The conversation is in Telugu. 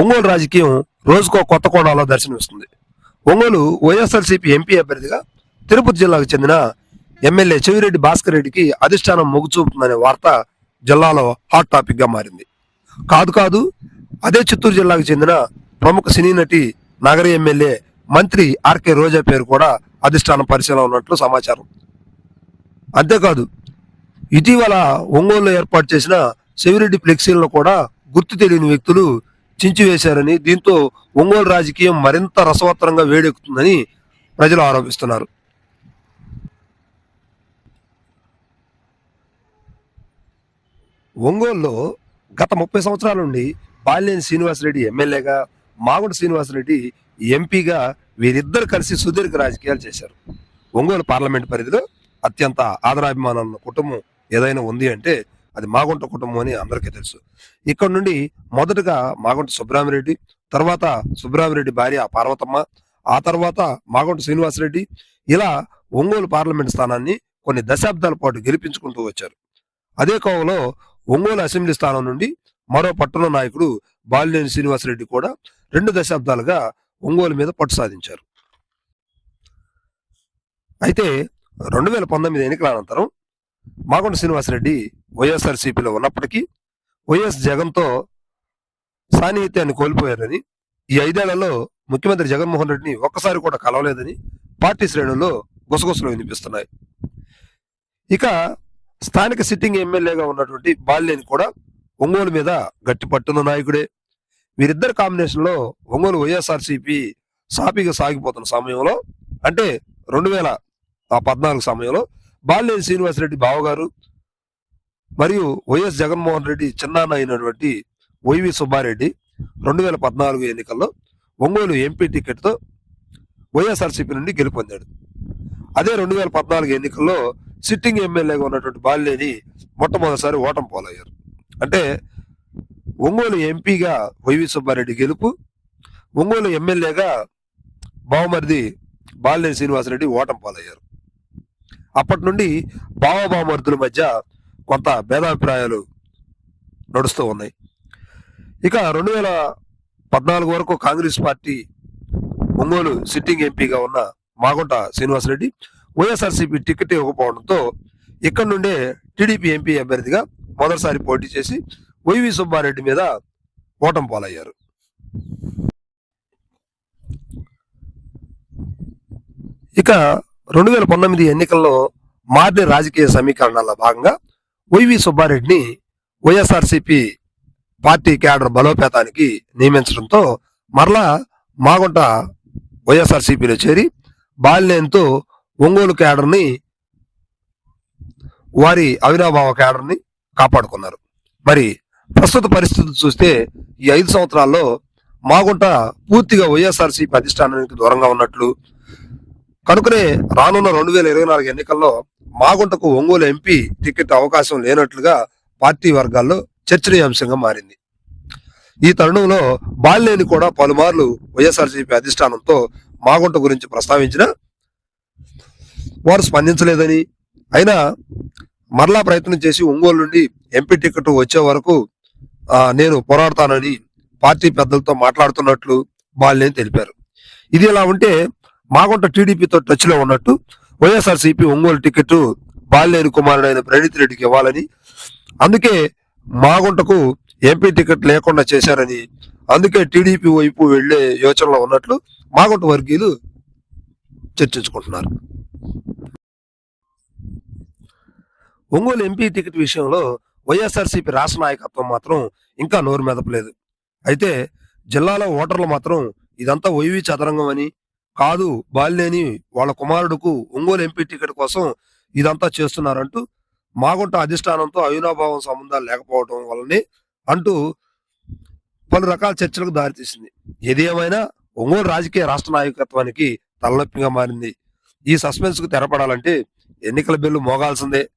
ఒంగోలు రాజకీయం రోజుకో కొత్త కోణాల్లో దర్శనమిస్తుంది. ఒంగోలు వైఎస్ఆర్సీపీ ఎంపీ అభ్యర్థిగా తిరుపతి జిల్లాకు చెందిన ఎమ్మెల్యే చెవిరెడ్డి భాస్కర్ రెడ్డికి అధిష్టానం మొగ్గు చూపుతుందనే వార్త జిల్లాలో హాట్ టాపిక్గా మారింది. కాదు కాదు అదే చిత్తూరు జిల్లాకు చెందిన ప్రముఖ సినీ నటి నగర ఎమ్మెల్యే మంత్రి ఆర్కే రోజా పేరు కూడా అధిష్టానం పరిశీలన ఉన్నట్లు సమాచారం. అంతేకాదు ఇటీవల ఒంగోలులో ఏర్పాటు చేసిన చెవిరెడ్డి ఫ్లెక్సీలను కూడా గుర్తు తెలియని వ్యక్తులు చించివేశారని దీంతో ఒంగోలు రాజకీయం మరింత రసవత్తరంగా వేడెక్కుతుందని ప్రజలు ఆరోపిస్తున్నారు. ఒంగోలులో గత ముప్పై సంవత్సరాల నుండి బాలినేని శ్రీనివాసరెడ్డి ఎమ్మెల్యేగా మాగుడు శ్రీనివాసరెడ్డి ఎంపీగా వీరిద్దరు కలిసి సుదీర్ఘ రాజకీయాలు చేశారు. ఒంగోలు పార్లమెంట్ పరిధిలో అత్యంత ఆదరాభిమానాల కుటుంబం ఏదైనా ఉంది అంటే అది మాగుంట కుటుంబం అని అందరికీ తెలుసు. ఇక్కడ నుండి మొదటగా మాగుంట సుబ్రహ్మరెడ్డి తర్వాత సుబ్రహ్మరెడ్డి భార్య పార్వతమ్మ ఆ తర్వాత మాగుంట శ్రీనివాసరెడ్డి ఇలా ఒంగోలు పార్లమెంట్ స్థానాన్ని కొన్ని దశాబ్దాల పాటు గెలిపించుకుంటూ వచ్చారు. అదే కోవలో ఒంగోలు అసెంబ్లీ స్థానం నుండి మరో పట్టణ నాయకుడు బాలినేని శ్రీనివాసరెడ్డి కూడా రెండు దశాబ్దాలుగా ఒంగోలు మీద పట్టు సాధించారు. అయితే రెండు వేల పంతొమ్మిది ఎన్నికల అనంతరం మాగుంట శ్రీనివాసరెడ్డి వైఎస్ఆర్సీపీలో ఉన్నప్పటికీ వైఎస్ జగన్తో సాన్నిహిత్యాన్ని కోల్పోయారని ఈ ఐదేళ్ళలో ముఖ్యమంత్రి జగన్మోహన్ రెడ్డిని ఒక్కసారి కూడా కలవలేదని పార్టీ శ్రేణుల్లో గుసగుసలు వినిపిస్తున్నాయి. ఇక స్థానిక సిట్టింగ్ ఎమ్మెల్యేగా ఉన్నటువంటి బాలినేని కూడా ఒంగోలు మీద గట్టి పట్టున్న నాయకుడే. వీరిద్దరు కాంబినేషన్లో ఒంగోలు వైఎస్ఆర్సీపీ సాపిగా సాగిపోతున్న సమయంలో అంటే రెండు వేల పద్నాలుగు సమయంలో బాలినేని శ్రీనివాసరెడ్డి బావగారు మరియు వైఎస్ జగన్మోహన్ రెడ్డి చిన్నాన్న అయినటువంటి వైవి సుబ్బారెడ్డి రెండు వేల పద్నాలుగు ఎన్నికల్లో ఒంగోలు ఎంపీ టికెట్తో వైఎస్ఆర్సీపీ నుండి గెలుపొందాడు. అదే రెండు వేల పద్నాలుగు ఎన్నికల్లో సిట్టింగ్ ఎమ్మెల్యేగా ఉన్నటువంటి బాలినేని మొట్టమొదటిసారి ఓటం పోలయ్యారు. అంటే ఒంగోలు ఎంపీగా వైవి సుబ్బారెడ్డి గెలుపు ఒంగోలు ఎమ్మెల్యేగా బావమరిది బాలినేని శ్రీనివాసరెడ్డి ఓటం పాలయ్యారు. అప్పటి నుండి బావ బావమరుదుల మధ్య కొంత భేదాభిప్రాయాలు నడుస్తూ ఉన్నాయి. ఇక రెండు వేల పద్నాలుగు వరకు కాంగ్రెస్ పార్టీ ఒంగోలు సిట్టింగ్ ఎంపీగా ఉన్న మాగుంట శ్రీనివాసరెడ్డి వైఎస్ఆర్సీపీ టికెట్ ఇవ్వకపోవడంతో ఇక్కడ నుండే టీడీపీ ఎంపీ అభ్యర్థిగా మొదటిసారి పోటీ చేసి వైవి సుబ్బారెడ్డి మీద ఓటం పాలయ్యారు. ఇక రెండు వేల పంతొమ్మిది ఎన్నికల్లో మారిన రాజకీయ సమీకరణాల భాగంగా వైవి సుబ్బారెడ్డిని వైఎస్ఆర్సీపీ పార్టీ క్యాడర్ బలోపేతానికి నియమించడంతో మరలా మాగుంట వైఎస్ఆర్సీపీలో చేరి బాలినేనితో ఒంగోలు క్యాడర్ని వారి అవినాభావ క్యాడర్ని కాపాడుకున్నారు. మరి ప్రస్తుత పరిస్థితులు చూస్తే ఈ ఐదు సంవత్సరాల్లో మాగుంట పూర్తిగా వైఎస్ఆర్సీపీ అధిష్టానానికి దూరంగా ఉన్నట్లు కనుకనే రానున్న రెండు వేల ఇరవై నాలుగు ఎన్నికల్లో మాగుంటకు ఒంగోలు ఎంపీ టికెట్ అవకాశం లేనట్లుగా పార్టీ వర్గాల్లో చర్చనీయాంశంగా మారింది. ఈ తరుణంలో బాలినేని కూడా పలుమార్లు వైఎస్ఆర్సీపీ అధిష్టానంతో మాగుంట గురించి ప్రస్తావించిన వారు స్పందించలేదని అయినా మరలా ప్రయత్నం చేసి ఒంగోలు నుండి ఎంపీ టికెట్ వచ్చే వరకు నేను పోరాడతానని పార్టీ పెద్దలతో మాట్లాడుతున్నట్లు బాలినేని తెలిపారు. ఇది ఇలా ఉంటే మాగుంట టీడీపీతో టచ్లో ఉన్నట్టు వైఎస్ఆర్సీపీ ఒంగోలు టికెట్ బాలినేని కుమారుడైన ప్రణీత్ రెడ్డికి ఇవ్వాలని అందుకే మాగుంటకు ఎంపీ టికెట్ లేకుండా చేశారని అందుకే టీడీపీ వైపు వెళ్ళే యోచనలో ఉన్నట్లు మాగుంట వర్గీయులు చర్చించుకుంటున్నారు. ఒంగోలు ఎంపీ టికెట్ విషయంలో వైఎస్ఆర్సీపీ రాష్ట్ర నాయకత్వం మాత్రం ఇంకా నోరు మెదపలేదు. అయితే జిల్లాలో ఓటర్లు మాత్రం ఇదంతా వైవి చదరంగం అని కాదు బాలినేని వాళ్ళ కుమారుడుకు ఒంగోలు ఎంపీ టికెట్ కోసం ఇదంతా చేస్తున్నారంటూ మాగుంట అధిష్టానంతో అవినాభావం సంబంధాలు లేకపోవడం వల్లనే అంటూ పలు రకాల చర్చలకు దారితీసింది. ఏది ఏమైనా ఒంగోలు రాజకీయ రాష్ట్ర నాయకత్వానికి తలనొప్పిగా మారింది. ఈ సస్పెన్స్కు తెరపడాలంటే ఎన్నికల బిల్లు మోగాల్సిందే.